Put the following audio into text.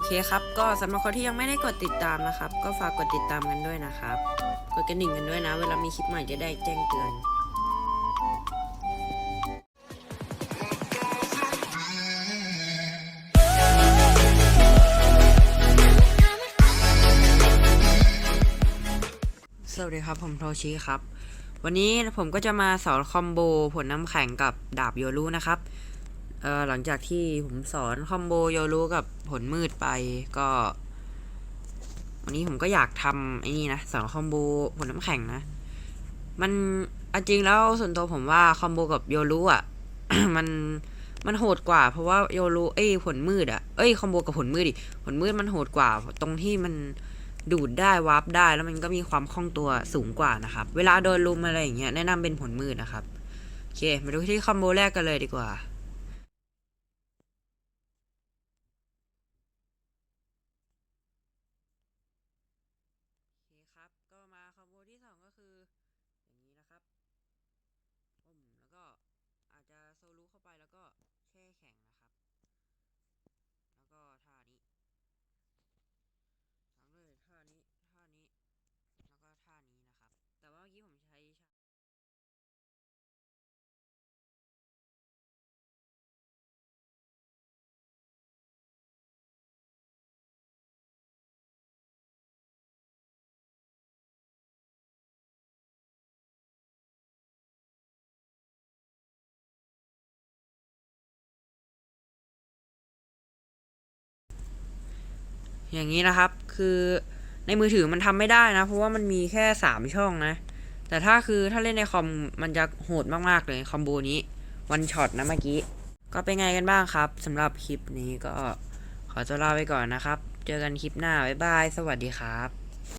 โอเคครับ ก็สำหรับคนที่ยังไม่ได้กดติดตามนะครับ ก็ฝากกดติดตามกันด้วยนะครับ กดกระดิ่งกันด้วยนะ เวลามีคลิปใหม่จะได้แจ้งเตือนสวัสดีครับ ผมโทชิครับ วันนี้ผมก็จะมาสอนคอมโบผลน้ำแข็งกับดาบโยรุนะครับ เออหลังจากที่ผมสอนคอมโบโยรุกับผลมืดไปก็ วันนี้ผมก็อยากทำไอ้นี่นะสอนคอมโบผลน้ำแข็งนะ มันอจริงแล้วส่วนตัวผมว่าคอมโบกับโยรุอะ มันมันโหดกว่า เพราะว่าโยรุเอ้ยผลมืดอะเอ้ยคอมโบกับผลมืดดิผลมืดมันโหดกว่า ตรงที่มันดูดได้วาร์ปได้แล้วมันก็มีความคล่องตัวสูงกว่านะครับ เวลาโดนลุมอะไรอย่างเงี้ยแนะนำเป็นผลมืดนะครับโอเคมาดูที่คอมโบแรกกันเลยดีกว่า โอเคครับ ก็มาคอมโบที่สอง ก็คือ อย่างนี้นะครับอมแล้วก็อาจจะโซลูเข้าไปแล้วก็แช่แข็งนะครับ แล้วก็ท่านี้ตามด้วยท่านี้ ท่านี้ แล้วก็ท่านี้นะครับ แต่ว่าเมื่อกี้ผมใช้ อย่างนี้นะครับ คือในมือถือมันทำไม่ได้นะ เพราะว่ามันมีแค่สามช่องนะ แต่ถ้าคือถ้าเล่นในคอมมันจะโหดมากๆเลยคอมโบนี้วันช็อตนะเมื่อกี้ ก็เป็นไงกันบ้างครับสำหรับคลิปนี้ก็ขอตัวลาไปก่อนนะครับ เจอกันคลิปหน้า บ๊ายบาย สวัสดีครับ